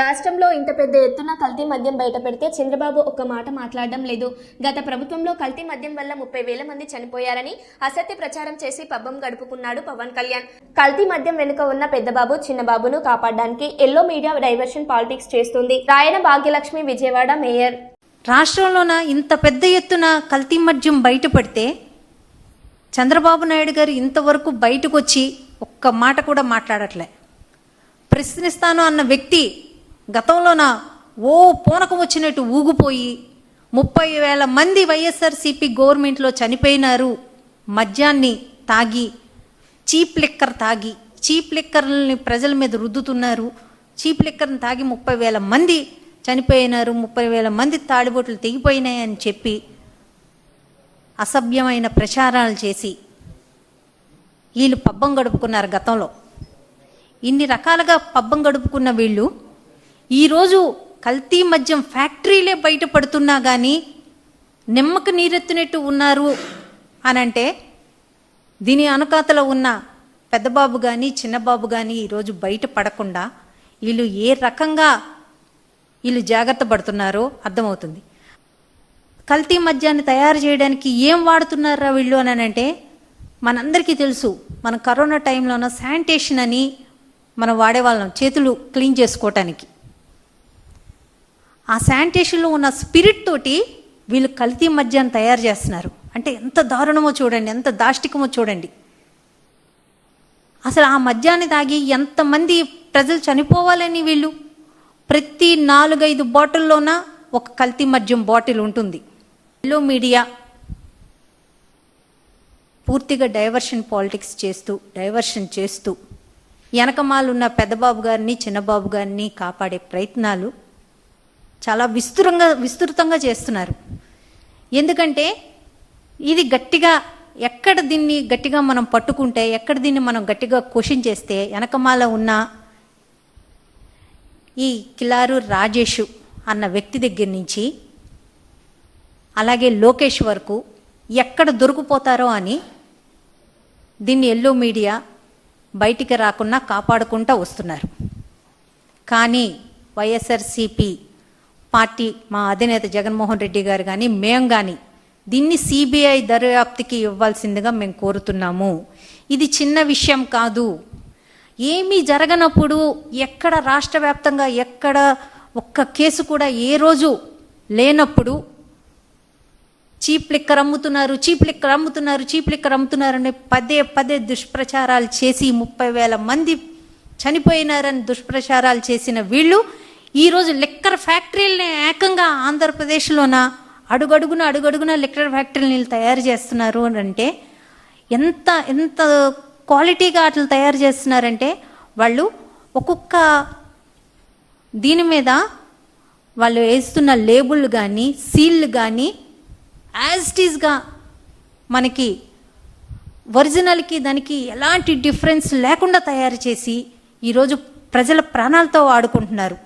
రాష్ట్రంలో ఇంత పెద్ద ఎత్తున కల్తీ మద్యం బయట పెడితే చంద్రబాబు ఒక్క మాట మాట్లాడడం లేదు. గత ప్రభుత్వంలో కల్తీ మద్యం వల్ల ముప్పై వేల మంది చనిపోయారని అసత్య ప్రచారం చేసి పబ్బం గడుపుకున్నాడు పవన్ కళ్యాణ్. కల్తీ మద్యం వెనుక ఉన్న పెద్దబాబు చిన్నబాబును కాపాడడానికి ఎల్లో మీడియా డైవర్షన్ పాలిటిక్స్ చేస్తుంది. రాయన భాగ్యలక్ష్మి విజయవాడ మేయర్. రాష్ట్రంలోన ఇంత పెద్ద ఎత్తున కల్తీ మద్యం బయటపడితే చంద్రబాబు నాయుడు గారు ఇంతవరకు బయటకు వచ్చి ఒక్క మాట కూడా మాట్లాడట్లే. ప్రశ్నిస్తాను అన్న వ్యక్తి గతంలోన ఓ పూనకం వచ్చినట్టు ఊగిపోయి ముప్పై వేల మంది వైఎస్ఆర్సీపీ గవర్నమెంట్లో చనిపోయినారు. మద్యాన్ని తాగి చీప్ లిక్కర్ తాగి చీప్ లిక్కర్ని ప్రజల మీద రుద్దుతున్నారు. చీప్ లిక్కర్ని తాగి ముప్పై వేల మంది చనిపోయినారు. ముప్పై వేల మంది తాడిబొట్లు తెగిపోయినాయని చెప్పి అసభ్యమైన ప్రచారాలు చేసి వీళ్ళు పబ్బం గడుపుకున్నారు గతంలో. ఇన్ని రకాలుగా పబ్బం గడుపుకున్న వీళ్ళు ఈరోజు కల్తీ మద్యం ఫ్యాక్టరీలే బయటపడుతున్నా కానీ నిమ్మకు నీరెత్తినట్టు ఉన్నారు అనంటే దీని అనుకాతలో ఉన్న పెద్దబాబు కానీ చిన్నబాబు కానీ ఈరోజు బయట పడకుండా వీళ్ళు ఏ రకంగా వీళ్ళు జాగ్రత్త పడుతున్నారో అర్థమవుతుంది. కల్తీ మద్యాన్ని తయారు చేయడానికి ఏం వాడుతున్నారా వీళ్ళు అని అంటే మనందరికీ తెలుసు మన కరోనా టైంలోనో శానిటేషన్ అని మనం వాడేవాళ్ళం చేతులు క్లీన్ చేసుకోవటానికి. ఆ శానిటేషన్లో ఉన్న స్పిరిట్ తోటి వీళ్ళు కల్తీ మద్యాన్ని తయారు చేస్తున్నారు. అంటే ఎంత దారుణమో చూడండి ఎంత దాష్టికమో చూడండి. అసలు ఆ మద్యాన్ని తాగి ఎంతమంది ప్రజలు చనిపోవాలని వీళ్ళు? ప్రతి నాలుగైదు బాటిల్లోన ఒక కల్తీ మద్యం బాటిల్ ఉంటుంది. ఎల్లో మీడియా పూర్తిగా డైవర్షన్ పాలిటిక్స్ చేస్తూ డైవర్షన్ చేస్తూ వెనకమాలున్న పెద్దబాబు గారిని చిన్నబాబు గారిని కాపాడే ప్రయత్నాలు చాలా విస్తృతంగా విస్తృతంగా చేస్తున్నారు. ఎందుకంటే ఇది గట్టిగా ఎక్కడ దీన్ని గట్టిగా మనం పట్టుకుంటే ఎక్కడ దీన్ని మనం గట్టిగా క్వశ్చన్ చేస్తే వెనకమాల ఉన్న ఈ కిలారు రాజేష్ అన్న వ్యక్తి దగ్గర నుంచి అలాగే లోకేష్ వరకు ఎక్కడ దొరికిపోతారో అని దీన్ని ఎల్లో మీడియా బయటికి రాకుండా కాపాడుకుంటూ వస్తున్నారు. కానీ వైఎస్ఆర్సిపి పార్టీ మా అధినేత జగన్మోహన్ రెడ్డి గారు కానీ మేము కానీ దీన్ని సిబిఐ దర్యాప్తుకి ఇవ్వాల్సిందిగా మేము కోరుతున్నాము. ఇది చిన్న విషయం కాదు. ఏమీ జరగనప్పుడు ఎక్కడ రాష్ట్ర వ్యాప్తంగా ఎక్కడ ఒక్క కేసు కూడా ఏ రోజు లేనప్పుడు చీప్ లిక్కర్ అమ్ముతున్నారు చీప్ లిక్కర్ అమ్ముతున్నారు చీప్ లిక్కర్ అమ్ముతున్నారని అని పదే పదే దుష్ప్రచారాలు చేసి ముప్పై వేల మంది చనిపోయినారని దుష్ప్రచారాలు చేసిన వీళ్ళు ఈరోజు లిక్కర్ ఫ్యాక్టరీలని ఏకంగా ఆంధ్రప్రదేశ్లోన అడుగడుగున అడుగడుగున లిక్కర్ ఫ్యాక్టరీని తయారు చేస్తున్నారు అని అంటే ఎంత ఎంత క్వాలిటీగా అట్లా తయారు చేస్తున్నారంటే వాళ్ళు ఒక్కొక్క దీని మీద వాళ్ళు వేస్తున్న లేబుల్ కానీ సీల్ కానీ యాజ్ ఇట్ మనకి ఒరిజినల్కి దానికి ఎలాంటి డిఫరెన్స్ లేకుండా తయారు చేసి ఈరోజు ప్రజల ప్రాణాలతో ఆడుకుంటున్నారు